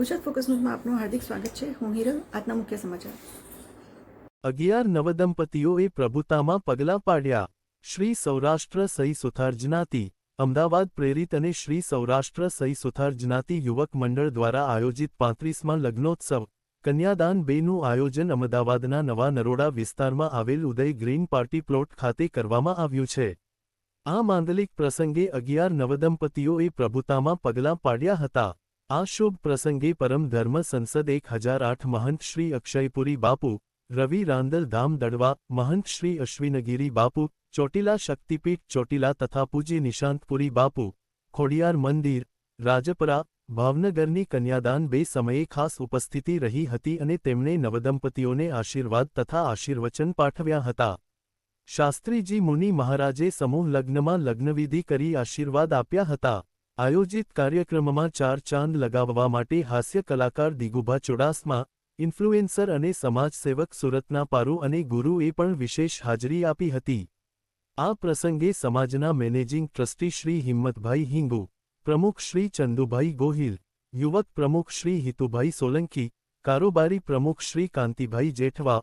Gujarat focus ન્યૂઝમાં આપનું હાર્દિક સ્વાગત છે. હું હિરલ, આજના મુખ્ય સમાચાર. અગિયાર નવદંપતીઓએ પ્રભુતામાં પગલાં પાડ્યા. શ્રી સૌરાષ્ટ્ર સહી સુથાર જ્ઞાતિ, અમદાવાદ પ્રેરિત અને શ્રી સૌરાષ્ટ્ર સહી સુથાર જ્ઞાતિ યુવક મંડળ દ્વારા આયોજિત પાંત્રીસમાં લગ્નોત્સવ, કન્યાદાન બેનું આયોજન અમદાવાદના નવા નરોડા વિસ્તારમાં આવેલ ઉદય ગ્રીન પાર્ટી પ્લોટ ખાતે કરવામાં આવ્યું છે. આ માંદલિક પ્રસંગે અગિયાર નવદંપતીઓએ પ્રભુતામાં પગલાં પાડ્યા હતા. આ શુભ પ્રસંગે પરમ ધર્મ સંસદ એક હજાર આઠ મહંત શ્રી અક્ષયપુરી બાપુ, રવિ રાંદલ ધામ દડવા, મહંત શ્રી અશ્વિનગીરી બાપુ, ચોટીલા શક્તિપીઠ ચોટીલા તથા પૂજ્ય નિશાંતપુરી બાપુ, ખોડિયાર મંદિર, રાજપરા, ભાવનગરની કન્યાદાન બે સમયે ખાસ ઉપસ્થિતિ રહી હતી અને તેમણે નવદંપતીઓને આશીર્વાદ તથા આશીર્વચન પાઠવ્યા હતા. શાસ્ત્રીજી મુનિ મહારાજે સમૂહ લગ્નમાં લગ્નવિધિ કરી આશીર્વાદ આપ્યા હતા. આયોજિત કાર્યક્રમમાં ચાર ચાંદ લગાવવા માટે હાસ્ય કલાકાર દિગુભા ચુડાસમા, ઇન્ફ્લુએન્સર અને સમાજસેવક સુરતના પારુ અને ગુરુએ પણ વિશેષ હાજરી આપી હતી. આ પ્રસંગે સમાજના મેનેજિંગ ટ્રસ્ટી શ્રી હિંમતભાઈ હિંગુ, પ્રમુખ શ્રી ચંદુભાઈ ગોહિલ, યુવક પ્રમુખ શ્રી હિતુભાઈ સોલંકી, કારોબારી પ્રમુખ શ્રી કાંતિભાઈ જેઠવા,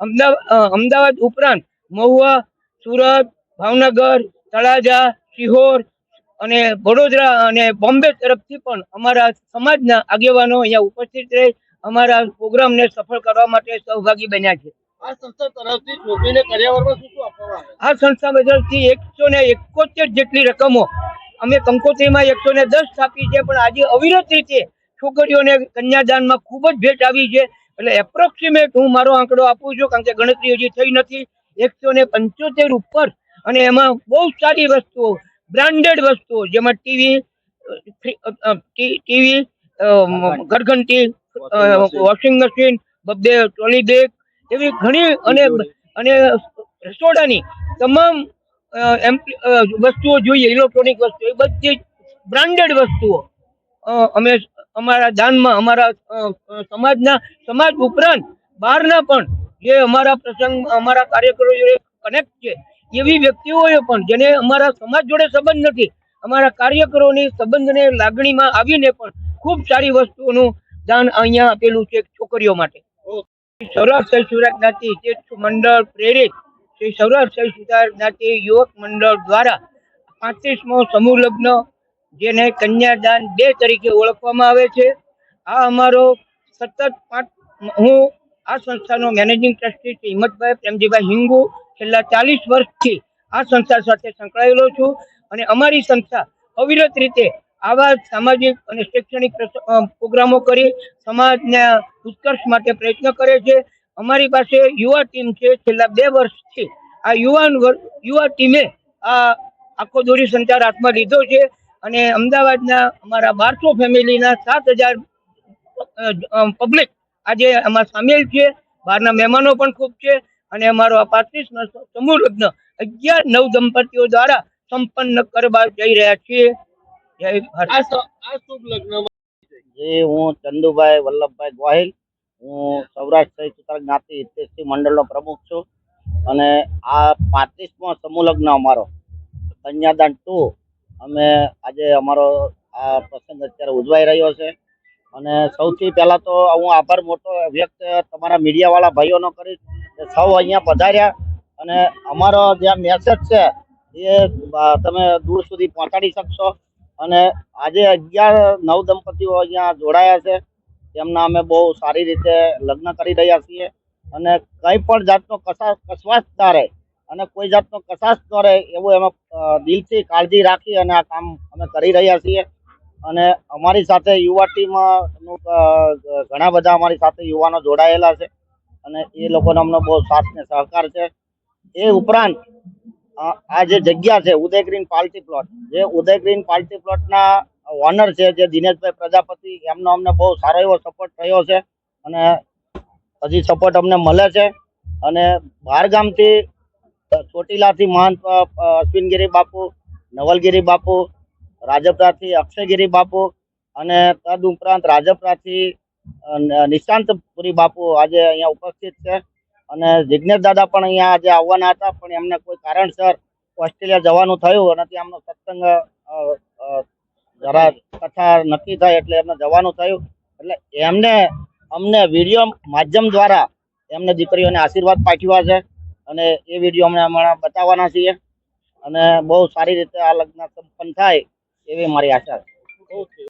અમદાવાદ ઉપરાંત મહુવા, સુરત, ભાવનગર તળાજા સિહોર અને વડોદરા અને બોમ્બે તરફથી પણ અમારા સમાજના આગેવાનો અહીંયા ઉપસ્થિત રહી અમારા પ્રોગ્રામને સફળ કરવા માટે સહભાગી બન્યા છે. આ સંસ્થા બદલથી એકસો ને એકોતેર જેટલી રકમો અમે કંકોત્રીમાં એકસો ને દસ આપી છે પણ આજે અવિરત રીતે છોકરીઓને કન્યાદાનમાં ખૂબ જ ભેટ આવી છે. એટલે એપ્રોક્સિમેટ હું મારો આંકડો આપું છું કારણ કે ગણતરી હજી થઈ નથી. એકસો ને પંચોતેર ઉપર અને એમાં બહુ સારી વસ્તુઓ બ્રાન્ડેડ વસ્તુઓ જેમાં ટીવી ટીવી ઘરઘંટી વોશિંગ મશીન બબ્બે ટ્રોલી બેગ એવી ઘણી અને અને રસોડાની તમામ વસ્તુઓ જોઈએ ઇલેક્ટ્રોનિક વસ્તુઓ એ બધી બ્રાન્ડેડ વસ્તુઓ. અમે અમારા દાનમાં અમારા સમાજના સમાજ ઉપરાંત બહારના પણ જે અમારા પ્રસંગ અમારા કાર્યકરો જોડે કનેક્ટ છે એવી વ્યક્તિઓએ પણ જેને અમારા સમાજ જોડે સંબંધ નથી અમારા કાર્યકરોની સંબંધને લાગણીમાં આવીને પણ ખૂબ સારી વસ્તુઓનું દાન અહીંયા આપેલું છે છોકરીઓ માટે. સૌરાષ્ટ્ર સહી સુરત જ્ઞાતિ તીર્થ મંડળ પ્રેરિત શ્રી સૌરાષ્ટ્ર સહી સુધાર જ્ઞાતિ યુવક મંડળ દ્વારા પાંત્રીસમો સમૂહ લગ્ન જેને કન્યાદાન બે તરીકે ઓળખવામાં આવે છે. આ અમારો સતત પાંચ હું આ સંસ્થાનો મેનેજિંગ ટ્રસ્ટી શ્રી હિંમતભાઈ પ્રેમજીભાઈ હિંગુ છેલ્લા ચાલીસ વર્ષથી આ સંસ્થા સાથે સંકળાયેલો છું અને અમારી સંસ્થા અવિરત રીતે આવા સામાજિક અને શૈક્ષણિક પ્રોગ્રામો કરી સમાજના ઉત્કર્ષ માટે પ્રયત્ન કરે છે. અમારી પાસે યુવા ટીમ છે. છેલ્લા બે વર્ષથી આ યુવાન યુવા ટીમે આ આખો દોરી સંચાર હાથમાં લીધો છે અને અમદાવાદના અમારા બારસો ફેમિલીના સાત હજાર પબ્લિક આજે આમાં સામેલ છે. બહારના મહેમાનો પણ ખૂબ છે. અને અમારો આ પાંત્રીસ સમૂહ લગ્ન અગિયાર નવ દંપતીઓ દ્વારા સંપન્ન કરવા જઈ રહ્યા છીએ. જય ભારત. આ શુભ લગ્નમાં જે હું ચંદુભાઈ વલ્લભભાઈ ગોહિલ હું સૌરાષ્ટ્ર સહિત જ્ઞાતિ હિતેશી મંડળનો પ્રમુખ છું. અને આ પાંત્રીસમો સમૂહ લગ્ન અમારો કન્યાદાન ટુ અમે આજે અમારો આ પ્રસંગ અત્યારે ઉજવાઈ રહ્યો છે. અને સૌથી પહેલાં તો હું આભાર મોટો વ્યક્ત તમારા મીડિયાવાળા ભાઈઓનો કરીશ. સૌ અહીંયા પધાર્યા. અને અમારો જે મેસેજ છે, એ તમે દૂર સુધી પહોંચાડી શકશો. અને આજે અગિયાર નવ દંપતીઓ અહીંયા જોડાયા છે. તેમના અમે બહુ સારી રીતે લગ્ન કરી રહ્યા છીએ. અને કંઈ પણ જાતનો કસાસ કસવાસ ના રહે. અને કોઈ જાતનો કસાસ ન રહે એવું એમાં દિલથી કાળજી રાખી અને આ કામ અમે કરી રહ્યા છીએ. અને અમારી સાથે યુવા ટીમમાં ઘણા બધા અમારી સાથે યુવાનો જોડાયેલા છે. અને એ લોકોનો અમને બહુ સાથ ને સહકાર છે. એ ઉપરાંત આ જે જગ્યા છે, ઉદય ગ્રીન પાર્ટી પ્લોટ, જે ઉદય ગ્રીન પ્લોટના ઓનર છે, જે દિનેશભાઈ પ્રજાપતિ, એમનો અમને બહુ સારો એવો સપોર્ટ થયો છે અને હજી સપોર્ટ અમને મળે છે. અને બહાર ગામથી ચોટીલાથી મહંત અશ્વિનગીરી બાપુ, નવલગીરી બાપુ, રાજપરાથી અક્ષયગીરી બાપુ અને તદ ઉપરાંત રાજપરાથી અ, પુરી બાપુ આજે અહીંયા ઉપસ્થિત છે. અને જિજ્ઞેશ દાદા પણ અહીંયા આજે આવવાના હતા પણ એમને કોઈ કારણસર ઓસ્ટ્રેલિયા જવાનું થયું અને ત્યાં એમનો સત્સંગ જરા કથા નક્કી થાય એટલે એમને જવાનું થયું. એટલે એમને અમને વીડિયો માધ્યમ દ્વારા એમને દીકરીઓને આશીર્વાદ પાઠવ્યા છે અને એ વીડિયો અમને હમણાં બતાવવાના છીએ. અને બહુ સારી રીતે આ લગ્ન સંપન્ન થાય એવી મારી આશા છે.